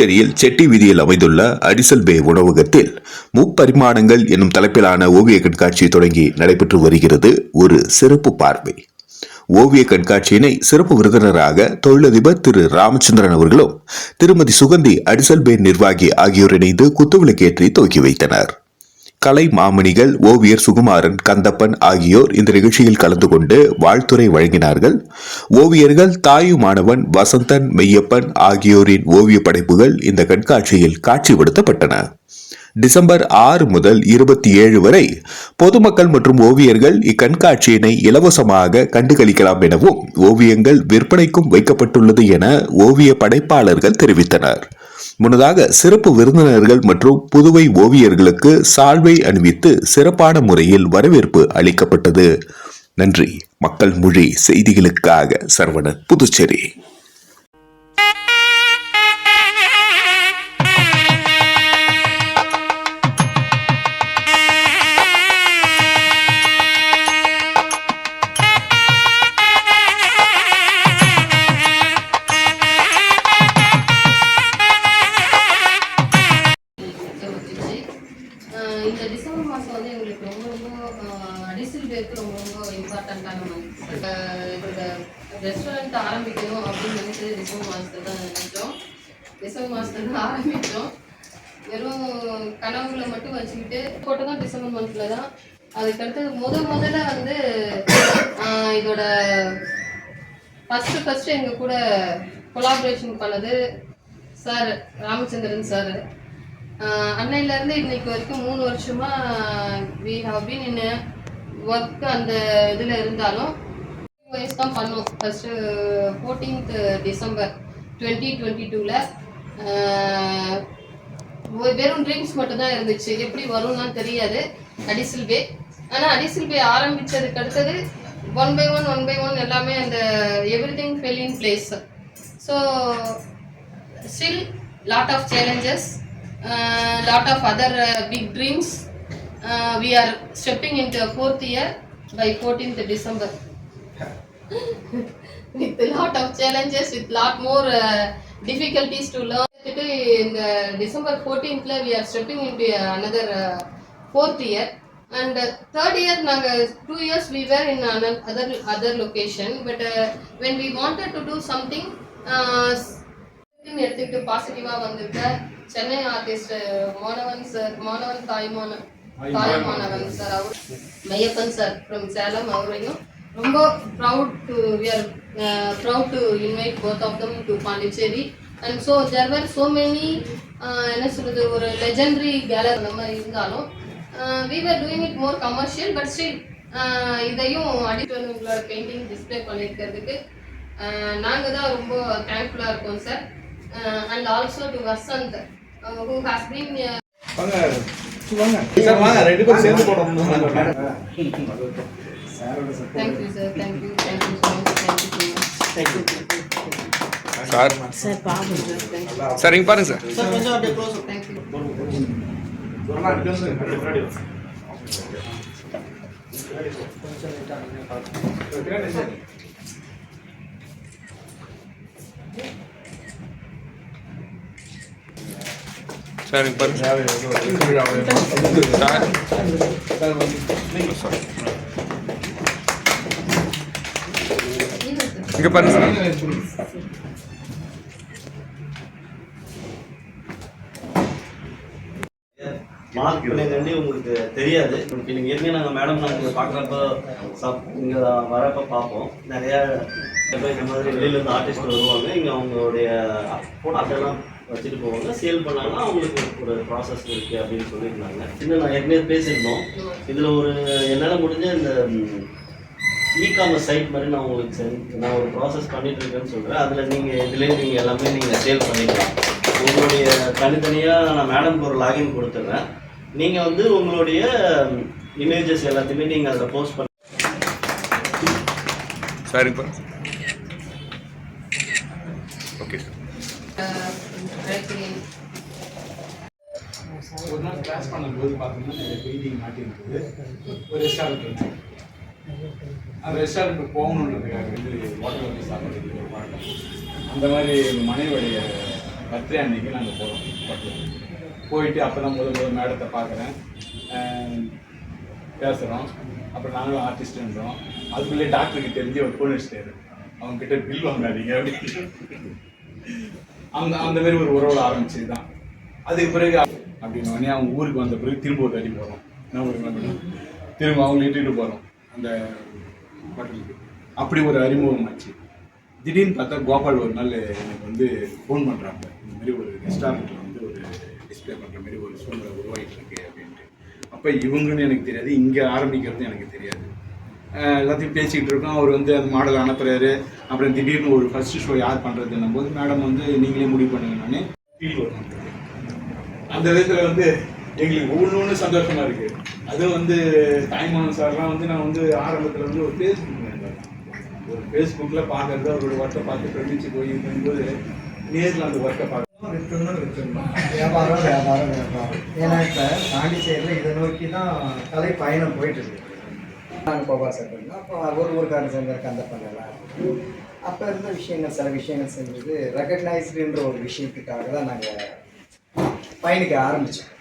புதுச்சேரியில் செட்டி வீதியில் அமைந்துள்ள அடிசல் பே உணவகத்தில் முப்பரிமாணங்கள் என்னும் தலைப்பிலான ஓவிய கண்காட்சி தொடங்கி நடைபெற்று வருகிறது. ஒரு சிறப்பு பார்வை. ஓவிய கண்காட்சியினை சிறப்பு விருந்தினராக தொழிலதிபர் திரு ராமச்சந்திரன் அவர்களும் திருமதி சுகந்தி அடிசல் பே நிர்வாகி ஆகியோர் இணைந்து குத்துவிளக்கேற்றி துவக்கி வைத்தனர். கலை மாமணிகள் ஓவியர் சுகுமாரன் கந்தப்பன் ஆகியோர் இந்த நிகழ்ச்சியில் கலந்து கொண்டு வாழ்த்துரை வழங்கினார்கள். ஓவியர்கள் தாயு மாணவன் வசந்தன் மெய்யப்பன் ஆகியோரின் ஓவிய படைப்புகள் இந்த கண்காட்சியில் காட்சிப்படுத்தப்பட்டன. டிசம்பர் ஆறு முதல் இருபத்தி ஏழு வரை பொதுமக்கள் மற்றும் ஓவியர்கள் இக்கண்காட்சியினை இலவசமாக கண்டுகளிக்கலாம் எனவும் ஓவியங்கள் விற்பனைக்கும் வைக்கப்பட்டுள்ளது என ஓவிய படைப்பாளர்கள் தெரிவித்தனர். முன்னதாக சிறப்பு விருந்தினர்கள் மற்றும் புதுவை ஓவியர்களுக்கு சால்வை அணிவித்து சிறப்பான முறையில் வரவேற்பு அளிக்கப்பட்டது. நன்றி. மக்கள் மொழி செய்திகளுக்காக சரவணன் புதுச்சேரி. மட்டும் போட்டதும் தான் டிசம்பர் மந்த்ல தான். அதுக்கடுத்து முத முதல்ல வந்து இதோட ஃபஸ்ட்டு ஃபஸ்ட்டு எங்கள் கூட கொலாபரேஷன் பண்ணது சார் ராமச்சந்திரன் சார் அன்னையிலேருந்து இன்னைக்கு வரைக்கும் மூணு வருஷமா we have been in work அந்த இதில் இருந்தாலும் வயசு தான் பண்ணோம். First fourteenth December twenty twenty டூவில் வெறும் ட்ரீம்ஸ் மட்டும் தான் இருந்துச்சு. எப்படி வரும்னு தெரியாது. அடிசில் பே ஆனால் அடிசில் பே ஆரம்பித்ததுக்கு அடுத்தது one by one one by one எல்லாமே அந்த everything fell in place so still lot of challenges lot of other big dreams we are stepping in to fourth year by fourteenth December with a lot of challenges with lot more uh, difficulties to learn. வந்துட்டு இந்த December ஃபோர்டீன்த்ல we are stepping into another fourth year and third year நாங்கள் two years we were in other other location but when we wanted to do something எடுத்துக்கிட்டு பாசிட்டிவாக வந்திருக்க Chennai artist Monavan sir Monavan தாய்மான Thaimanavan. Sir அவர் Maiyappan sir from Salem அவரையும். ரொம்ப proud to we are proud to invite both of them to Pondicherry and so there were so many என்ன சொல்றது ஒரு லெஜெண்டரி கேலர் அந்த மாதிரி இருந்தாலும் we were doing it more commercial but still இதையும் அடிட்டு உங்களோட பெயிண்டிங் டிஸ்ப்ளே பண்ணியிருக்கிறதுக்கு நாங்கள் தான் ரொம்ப தேங்க்ஃபுல்லாக இருக்கோம் sir and also to Vasanth who has been ரெண்டு பேரும் சேர்ந்து போடணும். Thank you sir thank you thank you so much thank you so much sir. Sir இங்க பாருங்க சார். சார் இங்க பாருங்க சார். இங்க பாருங்க சார். மார்க் பண்ணி உங்களுக்கு தெரியாது. இப்போ நீங்கள் ஏற்கனவே நாங்கள் மேடம் நாங்கள் பார்க்குறப்ப சப் இங்கே வரப்போ பார்ப்போம் நிறையா பேர் இந்த மாதிரி வெளியிலேருந்து ஆர்டிஸ்ட் வருவாங்க. இங்கே அவங்களுடைய அதெல்லாம் வச்சுட்டு போவாங்க. சேல் பண்ணாங்கன்னா அவங்களுக்கு ஒரு ப்ராசஸ் இருக்குது அப்படின்னு சொல்லியிருந்தாங்க. இன்னும் நான் ஏற்கனவே பேசியிருந்தோம். இதில் ஒரு என்னால் முடிஞ்ச இந்த இ காமர்ஸ் சைட் மாதிரி நான் உங்களுக்கு சென்ட் நான் ஒரு ப்ராசஸ் பண்ணிட்டு இருக்கேன்னு சொல்கிறேன் அதில் நீங்கள் இதுலேயே நீங்கள் எல்லாமே நீங்கள் சேல் பண்ணிக்கலாம். உங்களுடைய தனித்தனியாக நான் மேடம்க்கு ஒரு லாகின் கொடுத்துட்றேன். நீங்கள் வந்து உங்களுடைய இமேஜஸ் எல்லாத்தையுமே நீங்கள் அதில் போஸ்ட் பண்ணி சார் இங்க பாருங்க ஓகே ஒரு நாள் கிளாஸ் பண்ணும்போது பார்த்தீங்கன்னா நிறைய பெயிண்டிங் மாட்டிருக்குது ஒரு ரெஸ்டாரண்ட் ரெஸ்டாரண்ட் போகணுன்றதுக்காக வந்து ஹோட்டல் வந்து சாப்பிட்றதுக்கு ஒரு அந்த மாதிரி எங்கள் மனைவியுடைய பர்த்டே அன்னைக்கு நாங்கள் போகிறோம் பக்கத்தில் போயிட்டு அப்போ தான் முதல் முதல் மேடத்தை பார்க்குறேன். பேசுகிறோம் அப்புறம் நாங்களும் ஆர்டிஸ்ட்ன்றோம் அதுக்குள்ளே டாக்டருக்கு தெரிஞ்சு ஒரு ஃபோன் அடிச்சிட்டாரு. அவங்கக்கிட்ட பில் வாங்காதீங்க அப்படின்னு. அந்த அந்த மாதிரி ஒரு உறவோட ஆரம்பிச்சது தான் அதுக்கு பிறகு அப்படின்னு உடனே அவங்க ஊருக்கு வந்த பிறகு திரும்ப ஒரு அடி போகிறோம் என்ன ஒரு திரும்ப அவங்களை இட்டுட்டு போகிறோம் அந்த ஹோட்டலுக்கு அப்படி ஒரு அறிமுகம் ஆச்சு. திடீர்னு பார்த்தா கோபால் ஒரு நாள் எனக்கு வந்து ஃபோன் பண்ணுறாங்க இந்த மாதிரி ஒரு ரெஸ்டாரண்ட்டில் வந்து ஒரு டிஸ்ப்ளே பண்ணுற மாதிரி ஒரு சூழ்நிலை உருவாகிட்டு இருக்கு அப்படின்ட்டு. அப்போ இவங்கன்னு எனக்கு தெரியாது. இங்கே ஆரம்பிக்கிறது எனக்கு தெரியாது. எல்லாத்தையும் பேசிக்கிட்டு இருக்கோம். அவர் வந்து அந்த மாடல் அனுப்புகிறாரு அப்புறம் திடீர்னு ஒரு ஃபஸ்ட்டு ஷோ யார் பண்ணுறதுன்னும் போது மேடம் வந்து நீங்களே முடிவு பண்ணுங்கன்னு ஃபீல் வரும் அந்த விதத்தில் வந்து எங்களுக்கு ஒவ்வொன்று ஒன்று சந்தோஷமா இருக்கு. அது வந்து தாய்மானன் சார்லாம் வந்து நான் வந்து ஆரம்பத்தில் வந்து ஒரு ஃபேஸ்புக் ஒரு ஃபேஸ்புக்கில் பார்க்கறது அவரோட ஒர்க்கை பார்த்து பிரமிச்சு போய் இருக்கும்போது நேரில் அந்த ஒர்க்கை பார்க்க விட்டுணும் விட்டுணும் வியாபாரம் வியாபாரம் வியாபாரம். ஏன்னா இப்போ பாண்டிச்சேரியில் இதை நோக்கி தான் கலை பயணம் போயிட்டு இருக்கு நாங்கள் கோபா சார் அப்போ ஒரு ஊருக்காரன் சேர்ந்திருக்க அந்த பண்ணலாம் அப்போ இருந்த விஷயங்கள் சில விஷயங்கள் செஞ்சது ரெக்கக்னைஸ்டுன்ற ஒரு விஷயத்துக்காக தான் நாங்கள் பயணிக்க ஆரம்பித்தோம்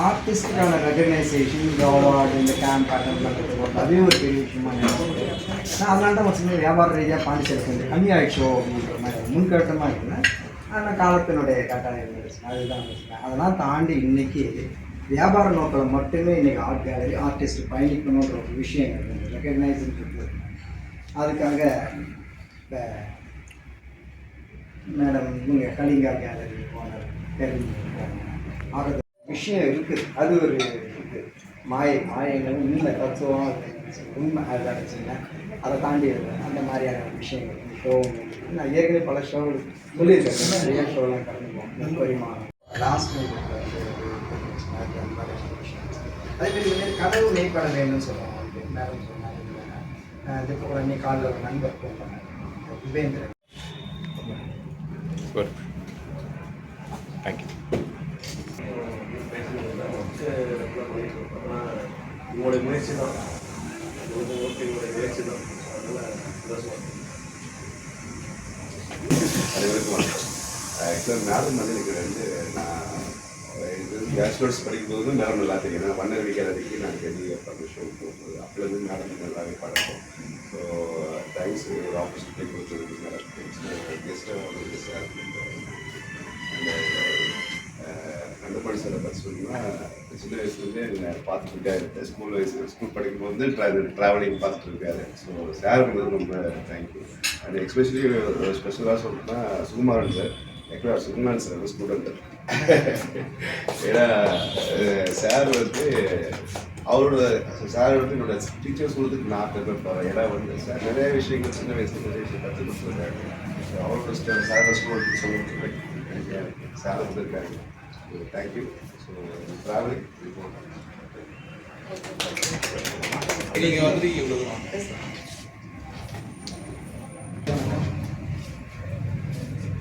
ஆர்டிஸ்டுக்கான ரெகக்னைசேஷன் இந்த அவார்டு இந்த கேம்ப் அட்டன் பண்ணுறது அதுவே ஒரு பெரிய விஷயமா நினைச்சேன் நான் அதனால தான் ஒரு சின்ன வியாபார ரீதியாக பாண்டிச்சேரி கொஞ்சம் கம்மியாகிடுச்சோ அப்படின்ற மாதிரி முன்கட்டமாக இருந்தேன். ஆனால் காலத்தினுடைய கட்டாயம் இருந்துச்சு அதுதான் அதெல்லாம் தாண்டி இன்னைக்கு வியாபார நோக்கில் மட்டுமே இன்னைக்கு ஆர்ட் கேலரி ஆர்டிஸ்ட் பயணிக்கணுன்ற ஒரு விஷயம் ரெக்கக்னைஸ்ன்றது அதுக்காக இப்போ மேடம் இவங்க கலிங்கா கேலரி ஓனர் தெரிஞ்சு ஆக விஷயம் இருக்குது அது ஒரு இது. மாயை மாயங்கள் உண்மை தத்துவம் உண்மை அது அடைச்சிங்கன்னா அதை தாண்டி இருக்கு. அந்த மாதிரியான விஷயங்கள். ஷோவும் நான் ஏற்கனவே பல ஷோவில் சொல்லியிருக்கேன் நிறைய ஷோலாம் கலந்துக்குவோம் முப்பரிமாணம் லாஸ்ட் அதே மாதிரி இந்த மாதிரி கனவு மெய்ப்பட வேணும்னு சொல்லுவாங்க. வந்து மேடம் சொன்னாங்க. இது போகிற அன்னைக்கு ஒரு நண்பர் கூப்பிட்டாங்க. உபேந்திரன் குட் ஆனால் உங்களுடைய முயற்சி தான். உங்களுடைய முயற்சி தான். அதனால் சந்தோஷமா அனைவருக்கும் வணக்கம். ஆக்சுவலாக மேடம் வந்து எனக்கு வந்து நான் இது பேச்சுலர்ஸ் படிக்கும்போது மேடம் நல்லா தெரியும். நான் வண்ணர் விகாரதிக்கு நான் கெடி பண்ண ஷோ போகும்போது அப்போலேருந்து மேடம் நல்லாவே பழக்கம். ஸோ தேங்க்ஸ் ஒரு ஆப்பர்ச்சுனிட்டி கொடுத்துருக்கு மேடம். கெஸ்ட்டாக வந்து சார். கண்டபாடி சில பற்றி சொல்லணும்னா சின்ன வயசுலேருந்தே என்னை பார்த்துட்டு ஸ்கூல் வயசு ஸ்கூல் படிக்கும்போது வந்து ட்ராவலிங் பார்த்துட்டு இருக்காரு ஸோ சார் வந்து ரொம்ப தேங்க்யூ அண்ட் எக்ஸ்பெஷலி ஸ்பெஷலாக சொல்லணும்னா சுகுமாரன் சார் ஆக்சுவலாக சுகுமாரன் சார் வந்து ஸ்டூடெண்ட் ஏன்னா சார் வந்து அவரோட சார் வந்து என்னோட டீச்சர்ஸ் சொல்றதுக்கு நான் பெருமைப்படுறேன் ஏன்னா வந்து சார் நிறைய விஷயங்கள் சின்ன வயசுல நிறைய விஷயம் கற்றுக் கொடுத்துருக்காங்க ஸோ அவரோட சாரோட ஸ்டூடெண்ட் சொல்லுறது சார் வந்துருக்காங்க தேங்க்யூ ஸோ ட்ராவலிங் நீங்கள் வந்து இவ்வளோ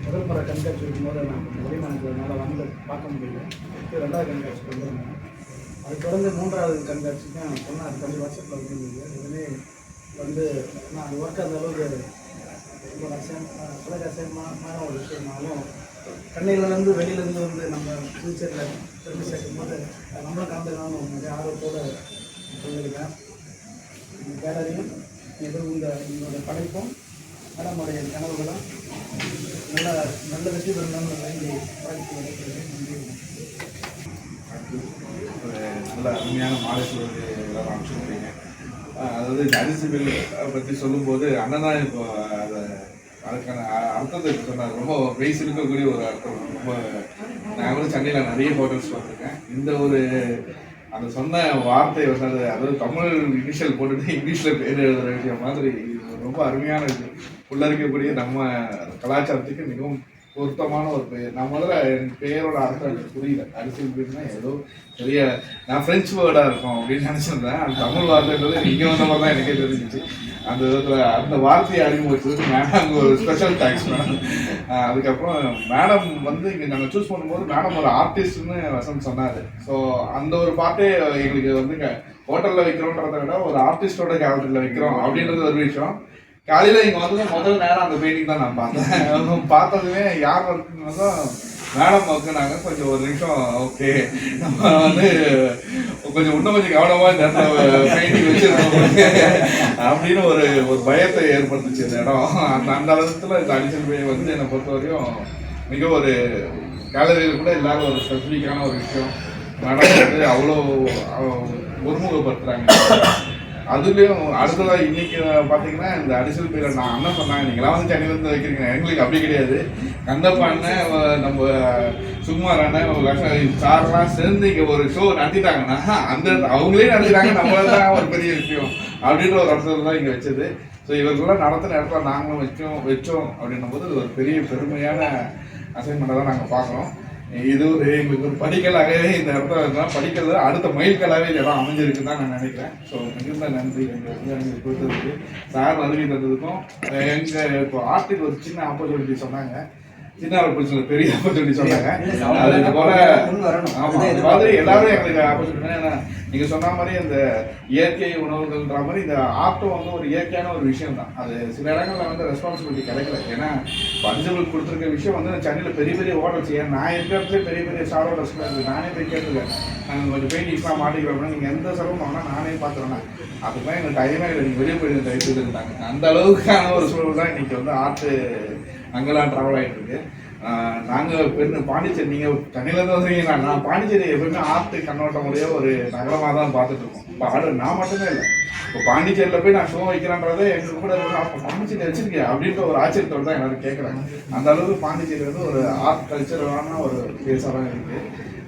முதல் முறை கண்காட்சி இருக்கும்போது நான் வெளிமாநிலத்தினால வந்து பார்க்க முடியல. இது ரெண்டாவது கண்காட்சி வந்திருந்தேன் அது தொடர்ந்து மூன்றாவது கண்காட்சிக்கு நான் சொன்னேன் அது தனி வாட்ஸ்அப்பில் வந்துருந்தது இதுவே வந்து நான் ஒர்க் அந்த அளவுக்கு ரொம்ப ரசியம் சில ரசியமான ஒரு விஷயமாலும் சென்னையிலேருந்து வெளியிலேருந்து வந்து நம்ம ஃபியூச்சரில் திரும்பி சேர்க்கும் போது நம்மளும் கலந்துக்கலாம்னு நிறைய ஆர்வத்தோடு சொல்லியிருக்கேன். இந்த கேலரியும் எதிரும் இந்த உங்களோட படைப்பும் மேடமுடைய கனவுகளும் நல்ல நல்ல வெற்றி பெறணும்னு வேண்டி வாழ்த்து நன்றி. ஒரு நல்ல அருமையான மாலை சூழல் எல்லாரும் அனுப்பிச்சுருக்கீங்க அதாவது இந்த அரிசி பில் பற்றி சொல்லும்போது அண்ணன் தான் இப்போ அதை அதுக்கான அர்த்தத்தை சொன்னார். ரொம்ப வயசு இருக்கக்கூடிய ஒரு அர்த்தம். ரொம்ப நான் வந்து சென்னையில் நிறைய ஹோட்டல்ஸ் பார்த்துருக்கேன். இந்த ஒரு அந்த சொன்ன வார்த்தை வந்து அது அதாவது தமிழ் இனிஷியல் போட்டுட்டு இங்கிலீஷில் பேர் எழுதுகிற விஷயம் மாதிரி ரொம்ப அருமையான விஷயம். உள்ள இருக்கக்கூடிய நம்ம கலாச்சாரத்துக்கு மிகவும் பொருத்தமான ஒரு பெயர். நான் முதல்ல எனக்கு பெயரோட அர்த்தம் எனக்கு புரியல. அரிசி அப்படின்னா ஏதோ பெரிய நான் ஃப்ரெஞ்சு வேர்டாக இருக்கும் அப்படின்னு நினச்சிருந்தேன். அந்த தமிழ் வார்த்தைன்றது இங்கே வந்த மாதிரி தான் எனக்கே தெரிஞ்சிச்சு. அந்த விதத்தில் அந்த வார்த்தையை அறிமுகத்துக்கு மேடம் ஒரு ஸ்பெஷல் தேங்க்ஸ் மேடம் அதுக்கப்புறம் மேடம் வந்து இங்கே நாங்கள் சூஸ் பண்ணும்போது மேடம் ஒரு ஆர்டிஸ்ட்னு வசந்த் சொன்னார். ஸோ அந்த ஒரு பாட்டே எங்களுக்கு வந்து ஹோட்டலில் வைக்கிறோன்றதை விட ஒரு ஆர்டிஸ்டோட கேரக்டரில் வைக்கிறோம் அப்படின்றது ஒரு விஷயம். காலையில இங்க வந்தது முதல் நேரம் அந்த பெயிண்டிங் தான் நான் பார்த்தேன். பார்த்ததுமே யார் இருக்குன்னதும் மேடம் ஒர்க்குனாங்க கொஞ்சம் ஒரு நிமிஷம் ஓகே நம்ம வந்து கொஞ்சம் இன்னும் கொஞ்சம் கவனமா இந்த இடத்துல பெயிண்டிங் வச்சிருக்கோம். அப்படின்னு ஒரு ஒரு பயத்தை ஏற்படுத்துச்சு இந்த இடம். அந்த அந்த அளவுக்குல இந்த அடிஷன் பே வந்து என்னை பொறுத்த வரையும் மிக ஒரு கேலரியில் கூட எல்லாரும் ஒரு ஸ்பெசிஃபிக்கான ஒரு விஷயம். மேடம் வந்து அவ்வளோ அஹ், ஒருமுகப்படுத்துறாங்க. அதுலயும் அடுத்ததா இன்னைக்கு பாத்தீங்கன்னா இந்த அடிஷனல் பீரியட் நான் அண்ணன் சொன்னாங்க. நீங்களாம் வந்து சென்னையில வந்து வைக்கிறீங்க. எங்களுக்கு அப்படி கிடையாது. கந்தப்பா அண்ணன் நம்ம சுகுமார் அண்ணன் சார்லாம் சேர்ந்து இங்க ஒரு ஷோ நடத்திட்டாங்கன்னா அந்த அவங்களே நடத்திட்டாங்க. நம்மளதான் ஒரு பெரிய விஷயம் அப்படின்ற ஒரு இடத்துல தான் இங்க வச்சது. ஸோ இவர்களெல்லாம் நடத்தின இடத்துல நாங்களும் வச்சோம் வச்சோம் அப்படின்னும் போது ஒரு பெரிய பெருமையான அசைன்மெண்ட்டை தான் நாங்கள் பார்க்குறோம். இது ஒரு எங்களுக்கு ஒரு படிக்கலாகவே இந்த இடத்துல படிக்கிறது அடுத்த மைல்கல்லாகவே இந்த இடம் அமைஞ்சிருக்குன்னு தான் நான் நினைக்கிறேன். ஸோ மிகுந்த நன்றி. எங்கள் எங்களுக்கு கொடுத்ததுக்கு சார் வருகை தந்ததுக்கும் எங்கள் இப்போ ஆர்ட்டுக்கு ஒரு சின்ன ஆப்பர்ச்சுனிட்டி சொன்னாங்க. சின்ன ஆப்பர்ச்சுனிட்டி பெரிய ஆப்பர்ச்சுனிட்டி சொன்னாங்க. அது இது போல முன் வரணும். ஆமா அதுதான் அது மாதிரி எல்லாரும் எங்களுக்கு ஆப்பர்ச்சுனிட்டி ஏன்னா நீங்க சொன்ன மாதிரி இந்த இயற்கை உணவுகள்ன்ற மாதிரி இந்த ஆர்ட்டும் வந்து ஒரு இயற்கையான ஒரு விஷயம் தான் அது சில இடங்கள்ல வந்து ரெஸ்பான்சிபிலிட்டி கிடைக்கல. ஏன்னா பஞ்சபிள் கொடுத்துருக்க விஷயம் வந்து சென்னையில் பெரிய பெரிய ஹோட்டல்ஸ் ஏன் நான் இருக்கிறதுல பெரிய பெரிய ஸ்டார் ஹோட்டல்ஸ்லாம் இருக்குது. நானே போய் கேட்டுருக்கேன் நாங்கள் கொஞ்சம் பெயிண்டிங்ஸ்லாம் மாட்டிக்கிறோம் அப்படின்னா நீங்கள் எந்த செலவும் வாங்கினா நானே பார்த்துறேன் அதுக்கெல்லாம் எனக்கு டைமே இல்லை நீங்கள் வெளியே போயிட்டு தயவு இருந்தாங்க அந்த அளவுக்கான ஒரு சூழல் தான் இன்னைக்கு வந்து ஆர்ட் அங்கெல்லாம் ட்ராவல் ஆகிட்டு இருக்கு. நாங்கள் நாங்க பெண்ணு பாண்டிச்சேரி நீங்கள் தண்ணியில தான் வந்தீங்கன்னா நான் பாண்டிச்சேரி எப்பவுமே ஆற்று கண்ணோட்டமுடைய ஒரு நகரமாக தான் பார்த்துட்டு இருக்கோம். இப்போ ஆடு நான் மட்டும்தான் இல்லை. இப்போ பாண்டிச்சேரியில் போய் நான் ஷோ வைக்கிறேன்றதே எங்களுக்கு கூட அப்போ பாண்டிச்சேரி வச்சிருக்கேன் அப்படின்ற ஒரு ஆச்சரியத்தோட தான் எல்லாரும் கேட்குறாங்க அந்த அளவுக்கு பாண்டிச்சேரி வந்து ஒரு ஆர்ட் கல்ச்சரான ஒரு பிளேஸாக தான் இருக்குது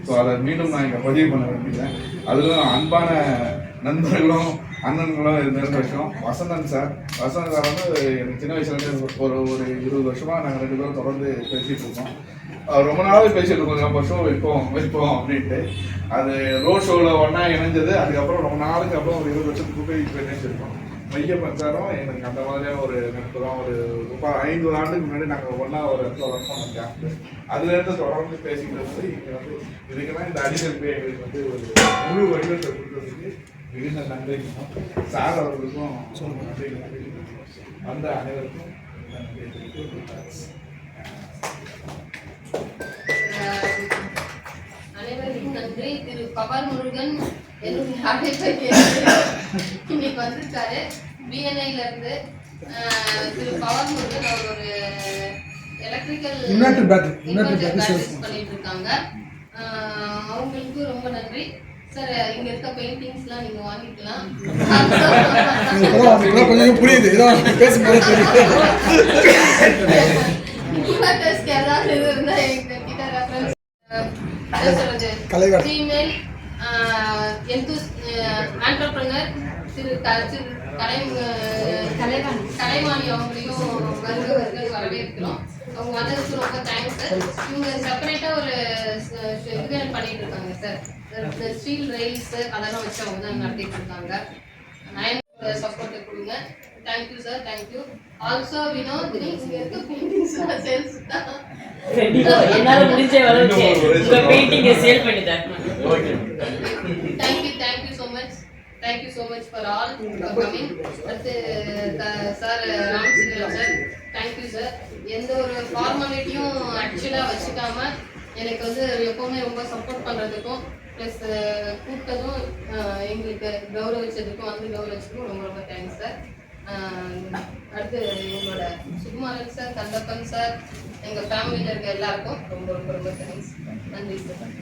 ஸோ அதை மீண்டும் நான் இங்கே பதிவு பண்ண வேண்டியேன் அதுவும் அன்பான நண்பர்களும் அண்ணன்களும் இருந்த விஷயம் வசந்தன் சார் வசந்தன் சார் வந்து எனக்கு சின்ன வயசுலேருந்து ஒரு ஒரு இருபது வருஷமாக நாங்கள் ரெண்டு பேரும் தொடர்ந்து பேசிகிட்டு இருக்கோம். ரொம்ப நாளாக பேசிட்டு இருக்கோம். நம்ம ஷோ வைப்போம் வைப்போம் அப்படின்ட்டு. அது ரோட் ஷோவில் ஒன்றா இணைஞ்சது. அதுக்கப்புறம் ரொம்ப நாளுக்கு அப்புறம் ஒரு இருபது வருஷத்துக்கு போய் இப்போ இணைஞ்சிருக்கோம். மைய சாரும் எனக்கு அந்த மாதிரியான ஒரு நட்பு தான். ஒரு ரொம்ப ஐந்து ஆண்டுக்கு முன்னாடி நாங்கள் ஒன்றா ஒரு இடத்துல ஒர்க் பண்ணோம் கேம்ப்பு அதுலேருந்து தொடர்ந்து பேசிக்கிட்டு வந்து இங்கே வந்து இதுக்கெல்லாம் இந்த அடிகள் பே எங்களுக்கு வந்து ஒரு முழு வடிவத்தை கொடுத்ததுக்கு மிகுந்த நன்றிக்கும் சார் அவர்களுக்கும் நன்றி வந்த அனைவருக்கும் நன்றி தெரிவித்துக் அனைவருக்கும் நன்றி. திரு பவார் முருகன் என்னுடைய அழைப்பை இன்னைக்கு வந்திருக்காரு பிஎன்ஐல இருந்து திரு பவார் முருகன் அவர் ஒரு electrical inverter battery sales batteries பண்ணிட்டு இருக்காங்க. அவங்களுக்கு ரொம்ப நன்றி. சார் இங்க இருக்க பெயிண்டிங்ஸ்லாம் நீங்க வாங்கிக்கலாம். இப்பதான் கொஞ்சம் புரியுது. இதான் பேசும்போது இன்வெர்டர்ஸ்க்கு ஏதாவது இருந்தா எங்க கிட்ட ரெஃபரன்ஸ். ஃபீமேல் எந்தூஸ் ஆண்டர்பிரனர் திரு திரு கலை கலைவாணி கலைவாணி அவங்களையும் வருக வருக வரவேற்கிறோம். அவங்க வந்ததுக்கு ரொம்ப தேங்க்ஸ் சார் இவங்க செப்பரேட்டா ஒரு இது பண்ணிட்டு இருக்காங்க சார் இந்த ஸ்டீல் ரெயில்ஸ் அதெல்லாம் வச்சு அவங்க தான் நடத்திட்டு இருக்காங்க நயன் சப்போர்ட் கொடுங்க. Thank you sir thank you also Vinod இங்க இருக்க பெயிண்டிங்ஸ் சேல்ஸ் தான். என்னால முடிஞ்ச அளவுக்கு உங்க பெயிண்டிங்க சேல் பண்ணி தரேன் thank you so much for all coming அடுத்து sir Ramachandran sir thank you sir எந்த ஒரு ஃபார்மாலிட்டியும் ஆக்சுவலாக வச்சுக்காம எனக்கு வந்து எப்போவுமே ரொம்ப சப்போர்ட் பண்ணுறதுக்கும் ப்ளஸ் கூப்பிட்டதும் எங்களுக்கு கௌரவிச்சதுக்கும் வந்து கௌரவிச்சதுக்கும் ரொம்ப ரொம்ப தேங்க்ஸ் சார் அடுத்து எங்களோட சுகுமாரன் சார் கந்தப்பன் சார் எங்கள் ஃபேமிலியில் இருக்க எல்லாருக்கும் ரொம்ப ரொம்ப ரொம்ப தேங்க்ஸ் நன்றி சார்